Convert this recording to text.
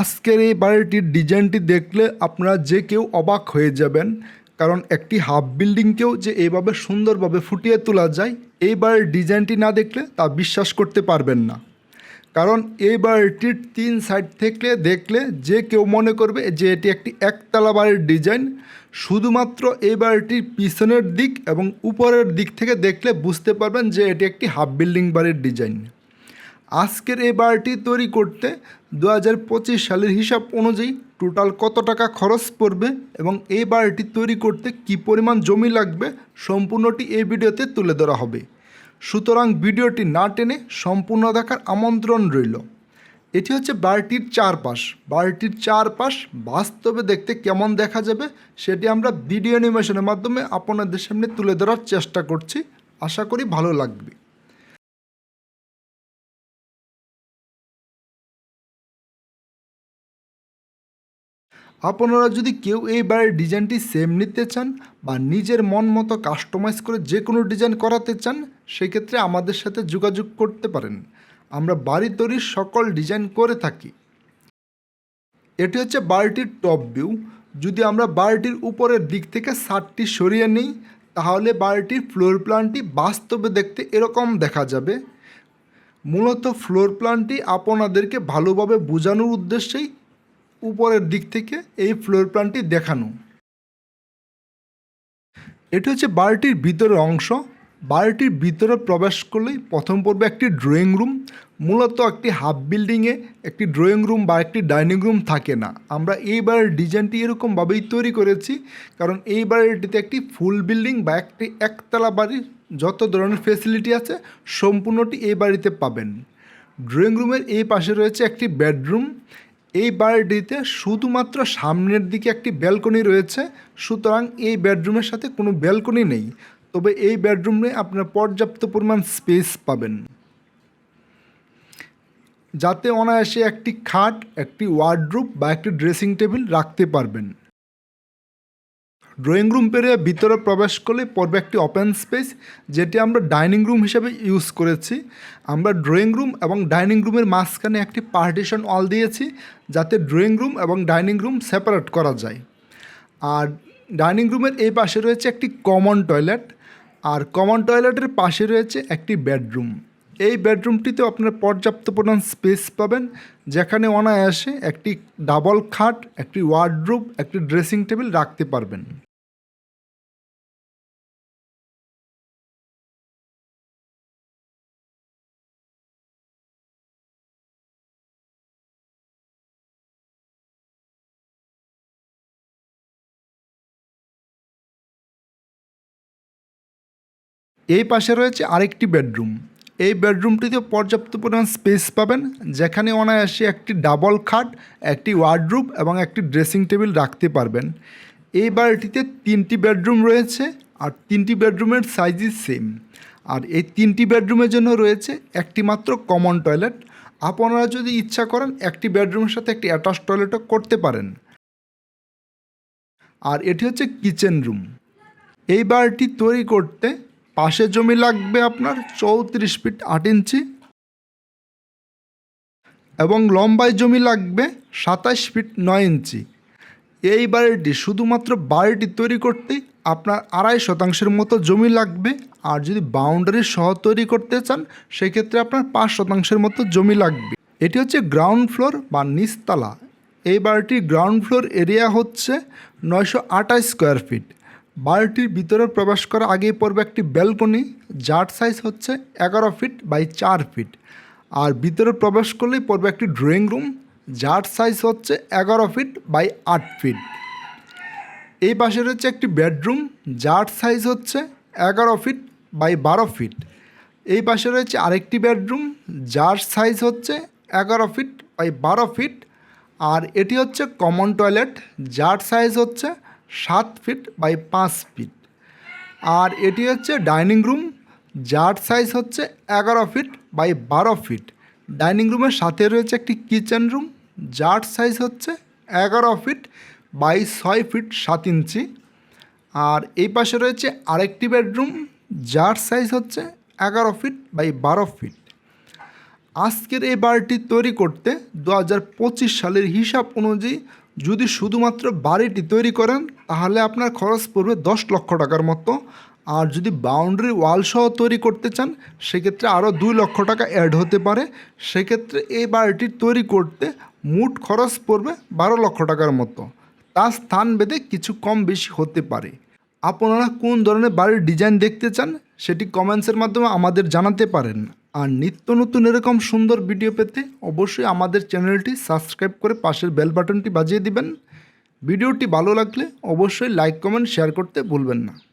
আজকের এই বাড়িটির ডিজাইনটি দেখলে আপনারা যে কেউ অবাক হয়ে যাবেন, কারণ একটি হাফ বিল্ডিংকেও যে এইভাবে সুন্দরভাবে ফুটিয়ে তোলা যায়, এই বাড়ির ডিজাইনটি না দেখলে তা বিশ্বাস করতে পারবেন না। কারণ এই বাড়িটির তিন সাইড থেকে দেখলে যে কেউ মনে করবে যে এটি একটি একতলা বাড়ির ডিজাইন, শুধুমাত্র এই বাড়িটির পিছনের দিক এবং উপরের দিক থেকে দেখলে বুঝতে পারবেন যে এটি একটি হাফ বিল্ডিং বাড়ির ডিজাইন। আজকের এই বাড়িটি তৈরি করতে দু হাজার পঁচিশ সালের হিসাব অনুযায়ী টোটাল কত টাকা খরচ পড়বে এবং এই বাড়িটি তৈরি করতে কি পরিমাণ জমি লাগবে সম্পূর্ণটি এই ভিডিওতে তুলে ধরা হবে। সুতরাং ভিডিওটি না টেনে সম্পূর্ণ দেখার আমন্ত্রণ রইল। এটি হচ্ছে বাড়িটির চারপাশ। বাড়িটির চারপাশ বাস্তবে দেখতে কেমন দেখা যাবে সেটি আমরা ভিডিও অ্যানিমেশনের মাধ্যমে আপনাদের সামনে তুলে ধরার চেষ্টা করছি। আশা করি ভালো লাগবে। আপনারা যদি কেউ এই বাড়ির ডিজাইনটি সেম নিতে চান বা নিজের মন মতো কাস্টমাইজ করে যে কোনো ডিজাইন করাতে চান, সেক্ষেত্রে আমাদের সাথে যোগাযোগ করতে পারেন। আমরা বাড়ি তৈরির সকল ডিজাইন করে থাকি। এটি হচ্ছে বাড়িটির টপ ভিউ। যদি আমরা বাড়িটির উপরের দিক থেকে ছাদটি সরিয়ে নিই, তাহলে বাড়িটির ফ্লোর প্ল্যানটি বাস্তবে দেখতে এরকম দেখা যাবে। মূলত ফ্লোর প্ল্যানটি আপনাদেরকে ভালোভাবে বোঝানোর উদ্দেশ্যেই উপরের দিক থেকে এই ফ্লোর প্ল্যানটি দেখানো। এটি হচ্ছে বাড়িটির ভিতরের অংশ। বাড়িটির ভিতরে প্রবেশ করলেই প্রথম পর্বে একটি ড্রয়িং রুম মূলত একটি হাফ বিল্ডিংয়ে একটি ড্রয়িং রুম বা একটি ডাইনিং রুম থাকে না। আমরা এই বাড়ির ডিজাইনটি এরকমভাবেই তৈরি করেছি, কারণ এই বাড়িটিতে একটি ফুল বিল্ডিং বা একটি একতলা বাড়ির যত ধরনের ফেসিলিটি আছে, সম্পূর্ণটি এই বাড়িতে পাবেন। ড্রয়িং রুমের এই পাশে রয়েছে একটি বেডরুম এই বাড়িটিতে শুধুমাত্র সামনের দিকে একটি ব্যালকনি রয়েছে, সুতরাং এই বেডরুমের সাথে কোনো ব্যালকনি নেই। তবে এই বেডরুমে আপনার পর্যাপ্ত পরিমাণ স্পেস পাবেন। যাতে অনায়াসে একটি খাট, একটি ওয়ার্ডরুম বা একটি ড্রেসিং টেবিল রাখতে পারবেন। ড্রয়িং রুম পেরিয়ে ভিতরে প্রবেশ করলে পড়বে একটি ওপেন স্পেস যেটি আমরা ডাইনিং রুম হিসেবে ইউজ করেছি। আমরা ড্রয়িং রুম এবং ডাইনিং রুমের মাঝখানে একটি পার্টিশন ওয়াল দিয়েছি, যাতে ড্রয়িং রুম এবং ডাইনিং রুম সেপারেট করা যায়। আর ডাইনিং রুমের এই পাশে রয়েছে একটি কমন টয়লেট আর কমন টয়লেটের পাশে রয়েছে একটি বেডরুম এই বেডরুমটিতেও আপনার পর্যাপ্ত পরিমাণ স্পেস পাবেন। যেখানে অনায়াসে একটি ডাবল খাট, একটি ওয়ার্ডরুম একটি ড্রেসিং টেবিল রাখতে পারবেন। এই পাশে রয়েছে আরেকটি বেডরুম। এই বেডরুমটিতে পর্যাপ্ত পরিমাণ স্পেস পাবেন, যেখানে অনায়াসে একটি ডাবল খাট, একটি ওয়ার্ডরুম এবং একটি ড্রেসিং টেবিল রাখতে পারবেন। এই বাড়িটিতে তিনটি বেডরুম রয়েছে আর তিনটি বেডরুমের সাইজই সেম। আর এই তিনটি বেডরুমের জন্য রয়েছে একটি মাত্র কমন টয়লেট। আপনারা যদি ইচ্ছা করেন একটি বেডরুমের সাথে একটি অ্যাটাচ টয়লেটও করতে পারেন। আর এটি হচ্ছে কিচেন রুম। এই বাড়িটি তৈরি করতে পাশে জমি লাগবে আপনার চৌত্রিশ ফিট আট ইঞ্চি এবং লম্বায় জমি লাগবে সাতাশ ফিট নয় ইঞ্চি। এই বাড়িটি শুধুমাত্র বাড়িটি তৈরি করতেই আপনার আড়াই শতাংশের মতো জমি লাগবে। আর যদি বাউন্ডারি সহ তৈরি করতে চান, সেক্ষেত্রে আপনার পাঁচ শতাংশের মতো জমি লাগবে। এটি হচ্ছে গ্রাউন্ড ফ্লোর বা নিচতলা। এই বাড়িটির গ্রাউন্ড ফ্লোর এরিয়া হচ্ছে নয়শো আঠাশ স্কোয়ার ফিট। বাড়িটির ভিতরে প্রবেশ করার আগেই পড়বে একটি ব্যালকনি, যার সাইজ হচ্ছে এগারো ফিট বাই চার ফিট আর ভিতরে প্রবেশ করলেই পড়বে একটি ড্রয়িং রুম যার সাইজ হচ্ছে এগারো ফিট বাই আট ফিট এই পাশে রয়েছে একটি বেডরুম যার সাইজ হচ্ছে এগারো ফিট বাই বারো ফিট এই পাশে রয়েছে আরেকটি বেডরুম যার সাইজ হচ্ছে এগারো ফিট বাই বারো ফিট আর এটি হচ্ছে কমন টয়লেট যার সাইজ হচ্ছে সাত ফিট বাই পাঁচ ফিট। আর এটি হচ্ছে ডাইনিং রুম, যার সাইজ হচ্ছে এগারো ফিট বাই বারো ফিট। ডাইনিং রুমের সাথে রয়েছে একটি কিচেন রুম, যার সাইজ হচ্ছে এগারো ফিট বাই ছয় ফিট সাত ইঞ্চি। আর এই পাশে রয়েছে আরেকটি বেডরুম, যার সাইজ হচ্ছে এগারো ফিট বাই বারো ফিট। আজকের এই বাড়িটি তৈরি করতে দু হাজার পঁচিশ সালের হিসাব অনুযায়ী যদি শুধুমাত্র বাড়িটি তৈরি করেন তাহলে আপনার খরচ পড়বে দশ লক্ষ টাকার মতো। আর যদি বাউন্ডারি ওয়াল সহ তৈরি করতে চান, সেক্ষেত্রে আরও দুই লক্ষ টাকা অ্যাড হতে পারে। সেক্ষেত্রে এই বাড়িটি তৈরি করতে মোট খরচ পড়বে বারো লক্ষ টাকার মতো। তার স্থান ভেদে কিছু কম বেশি হতে পারে। আপনারা কোন ধরনের বাড়ির ডিজাইন দেখতে চান, সেটি কমেন্টসের মাধ্যমে আমাদের জানাতে পারেন। আর নিত্য নতুন এরকম সুন্দর ভিডিও পেতে অবশ্যই আমাদের চ্যানেলটি সাবস্ক্রাইব করে পাশের বেল বাটনটি বাজিয়ে দিবেন। ভিডিওটি ভালো লাগলে অবশ্যই লাইক কমেন্ট শেয়ার করতে ভুলবেন না।